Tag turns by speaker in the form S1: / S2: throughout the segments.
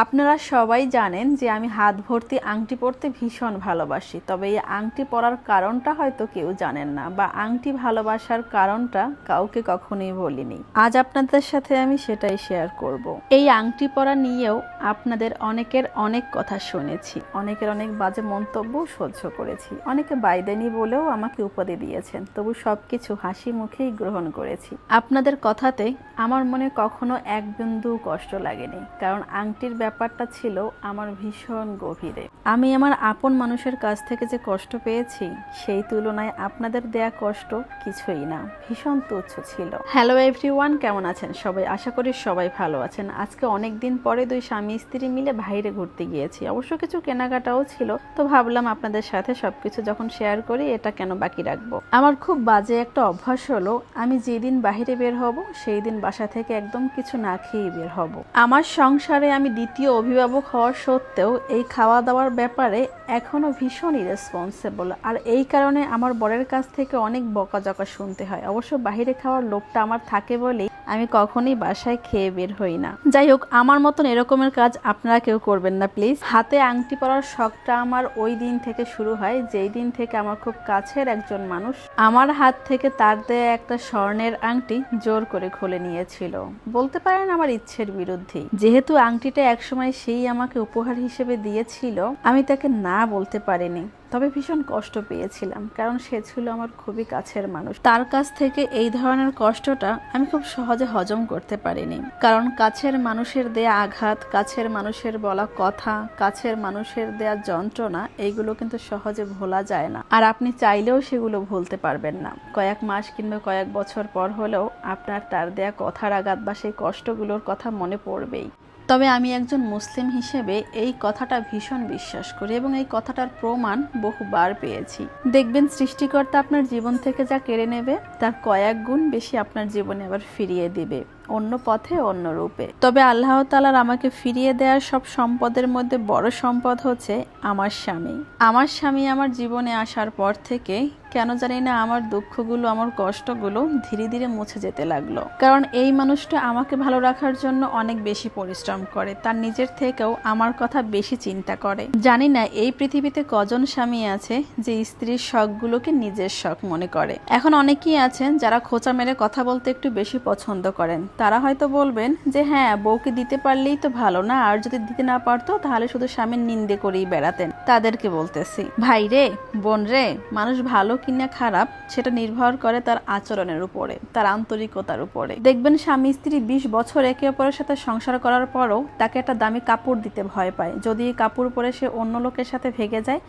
S1: আপনারা সবাই জানেন যে আমি হাত ভর্তি আংটি পরতে ভীষণ ভালোবাসি, তবে এই আংটি পরার কারণটা হয়তো কেউ জানেন না বা আংটি ভালোবাসার কারণটা কাউকে কখনোই বলিনি আজ আপনাদের সাথে আমি সেটাই শেয়ার করব। এই আংটি পরা নিয়েও আপনাদের অনেকের অনেক কথা শুনেছি, অনেকের অনেক বাজে মন্তব্য সহ্য করেছি, অনেকে বাইদেনি বলেও আমাকে উপাধি দিয়েছেন, তবু সব কিছু হাসি মুখেই গ্রহণ করেছি আপনাদের কথাতে আমার মনে কখনো এক বিন্দু কষ্ট লাগেনি, কারণ আংটির ব্যাপারটা ছিল আমার ভীষণ গভীরে। আমি আমার আপন মানুষের কাছ থেকে যে কষ্ট পেয়েছি, সেই তুলনায় আপনাদের দেয়া কষ্ট কিছুই না, ভীষণ তুচ্ছ ছিল। হ্যালো এভরিওয়ান কেমন আছেন সবাই? আশা করি সবাই ভালো আছেন। আজকে অনেক দিন পরে দুই স্বামী স্ত্রী মিলে বাইরে ঘুরতে গিয়েছি। অবশ্য কিছু কেনাকাটাও ছিল, তো ভাবলাম আপনাদের সাথে সবকিছু যখন শেয়ার করি, এটা কেন বাকি রাখব? আমার খুব বাজে একটা অভ্যাস হলো, আমি যেদিন বাইরে বের হব সেই দিন বাসা থেকে একদম কিছু না খেয়েই বের হব। আমার সংসারে আমি দ্বিতীয় অভিভাবক হওয়ার সত্ত্বেও এই খাওয়া দাওয়ার ব্যাপারে এখনও ভীষণ ইরেসপন্সিবল আর এই কারণে আমার বরের কাছ থেকে অনেক বকাজকা শুনতে হয়। অবশ্য বাইরে খাওয়ার লোভটা আমার থাকে বলেই আমি কখনোই বাসায় খেয়ে বের হই না। যাই হোক, আমার মতন এরকমের কাজ আপনারা কেউ করবেন না প্লিজ হাতে আংটি পরার শখটা আমার ওই দিন থেকে শুরু হয়, যেই দিন থেকে আমার খুব কাছের একজন মানুষ আমার হাত থেকে তার দেয়া একটা স্বর্ণের আংটি জোর করে খুলে নিয়েছিল। বলতে পারেন আমার ইচ্ছের বিরুদ্ধেই। যেহেতু আংটিটা একসময় সেই আমাকে উপহার হিসেবে দিয়েছিল, আমি তাকে না বলতে পারিনি। তবে ভীষণ কষ্ট পেয়েছিলাম, কারণ সে ছিল আমার খুবই কাছের মানুষ। তার কাছ থেকে এই ধরনের কষ্টটা আমি খুব সহজে হজম করতে পারিনি। কারণ কাছের মানুষের দেয়া আঘাত, কাছের মানুষের বলা কথা, কাছের মানুষের দেয়া যন্ত্রণা, এইগুলো কিন্তু সহজে ভোলা যায় না। আর আপনি চাইলেও সেগুলো ভুলতে পারবেন না। কয়েক মাস কিংবা কয়েক বছর পর হলেও আপনার তার দেয়া কথার আঘাত বা সেই কষ্টগুলোর কথা মনে পড়বেই। তবে আমি একজন মুসলিম হিসেবে এই কথাটা ভীষণ বিশ্বাস করি এবং এই কথাটার প্রমাণ বহুবার পেয়েছি। দেখবেন সৃষ্টিকর্তা আপনার জীবন থেকে যা কেড়ে নেবে, তার কয়েক গুণ বেশি আপনার জীবনে আবার ফিরিয়ে দিবে, অন্য পথে, অন্য রূপে। তবে আল্লাহ তালার আমাকে ফিরিয়ে দেওয়ার সব সম্পদের মধ্যে বড় সম্পদ হচ্ছে আমার স্বামী। আমার স্বামী আমার জীবনে আসার পর থেকে কেন জানি না আমার দুঃখগুলো, আমার কষ্টগুলো ধীরে ধীরে মুছে যেতে লাগল। কারণ এই মানুষটা আমাকে ভালো রাখার জন্য অনেক বেশি পরিশ্রম করে। তার নিজের থেকেও আমার কথা বেশি চিন্তা করে। জানি না এই পৃথিবীতে কজন স্বামী আছে যে স্ত্রীর শখগুলোকে নিজের শখ মনে করে। এখন অনেকেই আছেন যারা খোঁচা মেরে কথা বলতে একটু বেশি পছন্দ করেন। তারা হয়তো বলবেন যে হ্যাঁ বউকে দিতে পারলেই তো ভালো না। আর যদি দিতে না পারতো, তাহলে শুধু স্বামীর নিন্দে করেই বেড়াতেন তাদেরকে বলতেছি, ভাই রে, বোন রে, মানুষ ভালো কিনা খারাপ, সেটা নির্ভর করে তার আচরণের উপরে, তার আন্তরিকতার উপরে। দেখবেন স্বামী স্ত্রী বিশ বছর একে অপরের সাথে সংসার করার পরও তাকে একটা দামি কাপড় দিতে ভয় পায়। যদি কাপড় পরে সে অন্য লোকের সাথে ভেগে যায়,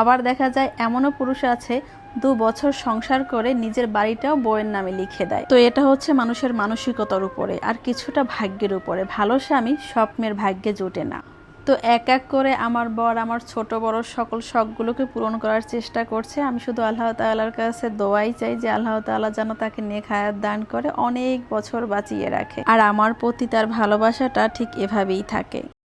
S1: আবার দেখা যায় এমনও পুরুষ আছে দু বছর সংসার করে নিজের বাড়িটাও বইয়ের নামে লিখে দেয়। তো এটা হচ্ছে মানুষের মানসিকতার উপরে, আর কিছুটা ভাগ্যের উপরে। ভালো স্বামী স্বপ্নের ভাগ্যে জোটে না। তো এক এক করে আমার বর, আমার ছোট বড় সকল শখগুলোকে পূরণ করার চেষ্টা করছে। আমি শুধু আল্লাহ তাল্লার কাছে দোয়াই চাই যে আল্লাহ তাল্লাহ যেন তাকে নেক হায়াত দান করে, অনেক বছর বাঁচিয়ে রাখে। আর আমার প্রতি তার ভালোবাসাটা ঠিক এভাবেই থাকে।